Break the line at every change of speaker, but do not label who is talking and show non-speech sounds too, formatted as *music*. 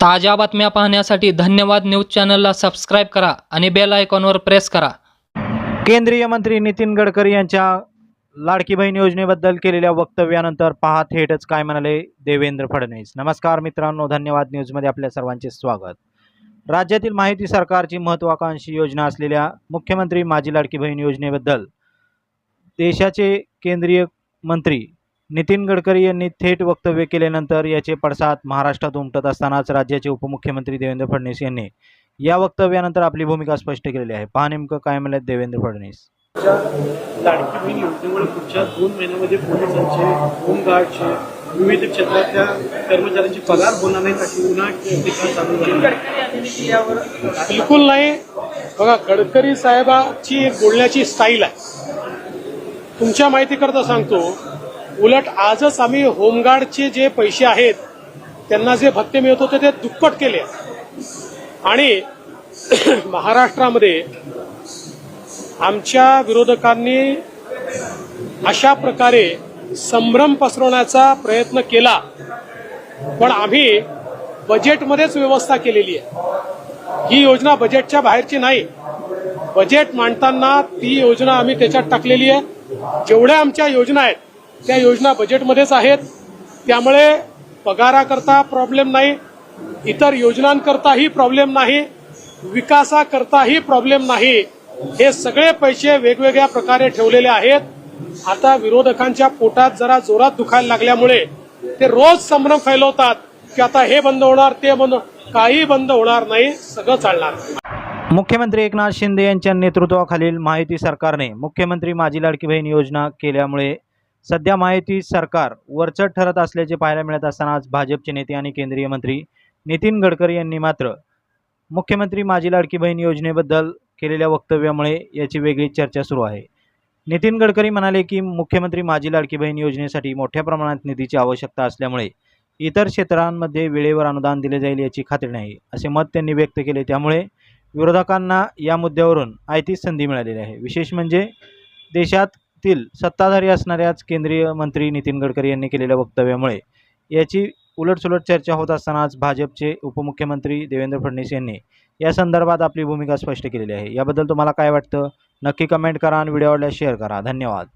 ताज्या बातम्या पाहण्यासाठी धन्यवाद न्यूज चॅनलला सबस्क्राईब करा आणि बेल आयकॉनवर प्रेस करा.
केंद्रीय मंत्री नितीन गडकरी यांच्या लाडकी बहीण योजनेबद्दल केलेल्या वक्तव्यानंतर पहा थेटच काय म्हणाले देवेंद्र फडणवीस. नमस्कार मित्रांनो धन्यवाद न्यूजमध्ये आपल्या सर्वांचे स्वागत. राज्यातील माहिती सरकारची महत्त्वाकांक्षी योजना असलेल्या मुख्यमंत्री माझी लाडकी बहीण योजनेबद्दल देशाचे केंद्रीय मंत्री नितीन गडकरी यांनी थेट वक्तव्य केल्यानंतर याचे पडसाद महाराष्ट्रात उमटत असतानाच राज्याचे उपमुख्यमंत्री देवेंद्र फडणवीस यांनी या वक्तव्यानंतर आपली भूमिका स्पष्ट केलेली आहे. पहा नेमकं काय म्हणलं देवेंद्र फडणवीस.
लाडकी योजनेमुळे पुढच्या दोन महिन्यामध्ये पोलिसांचे होमगार्डचे विविध क्षेत्रातल्या कर्मचाऱ्यांचे पगार होणार नाहीत अशी उन्हाळ चालू झाली.
बिलकुल नाही. बघा गडकरी साहेबाची एक बोलण्याची स्टाईल आहे. तुमच्या माहितीकरता सांगतो उलट आजच आम्ही होमगार्डचे जे पैसे आहेत त्यांना जे भत्ते मिळत होते ते दुप्पट केले. आणि *clears throat* महाराष्ट्रामध्ये आमच्या विरोधकांनी अशा प्रकारे संभ्रम पसरवण्याचा प्रयत्न केला पण आम्ही बजेटमध्येच व्यवस्था केलेली आहे. ही योजना बजेटच्या बाहेरची नाही. बजेट मांडताना ती योजना आम्ही त्याच्यात टाकलेली आहे. जेवढ्या आमच्या योजना आहेत त्या योजना बजेटमध्येच आहेत. त्यामुळे पगाराकरता प्रॉब्लेम नाही. इतर योजनांकरताही प्रॉब्लेम नाही. विकासाकरताही प्रॉब्लेम नाही. हे सगळे पैसे वेगवेगळ्या प्रकारे ठेवलेले आहेत. आता विरोधकांच्या पोटात जरा जोरात दुखायला लागल्यामुळे ते रोज संभ्रम फैलवतात की आता हे बंद होणार ते बंद काही बंद होणार नाही सगळं चालणार.
मुख्यमंत्री एकनाथ शिंदे यांच्या नेतृत्वाखालील माहिती सरकारने मुख्यमंत्री माझी लाडकी बहीण योजना केल्यामुळे सध्या माहिती सरकार वरचढ ठरत असल्याचे पाहायला मिळत असताना आज भाजपचे नेते आणि केंद्रीय मंत्री नितीन गडकरी यांनी मात्र मुख्यमंत्री माझी लाडकी बहीण योजनेबद्दल केलेल्या वक्तव्यामुळे याची वेगळी चर्चा सुरू आहे. नितीन गडकरी म्हणाले की मुख्यमंत्री माझी लाडकी बहीण योजनेसाठी मोठ्या प्रमाणात निधीची आवश्यकता असल्यामुळे इतर क्षेत्रांमध्ये वेळेवर अनुदान दिले जाईल याची खात्री नाही असे मत त्यांनी व्यक्त केले. त्यामुळे विरोधकांना या मुद्द्यावरून आयतीच संधी मिळालेली आहे. विशेष म्हणजे देशात देशातील सत्ताधारी असणाऱ्याच केंद्रीय मंत्री नितीन गडकरी यांनी केलेल्या वक्तव्यामुळे याची उलटसुलट चर्चा होत असतानाच भाजपचे उपमुख्यमंत्री देवेंद्र फडणवीस यांनी या संदर्भात आपली भूमिका स्पष्ट केलेली आहे. याबद्दल तुम्हाला काय वाटतं? नक्की कमेंट करा आणि व्हिडिओ आवडल्यास शेअर करा. धन्यवाद.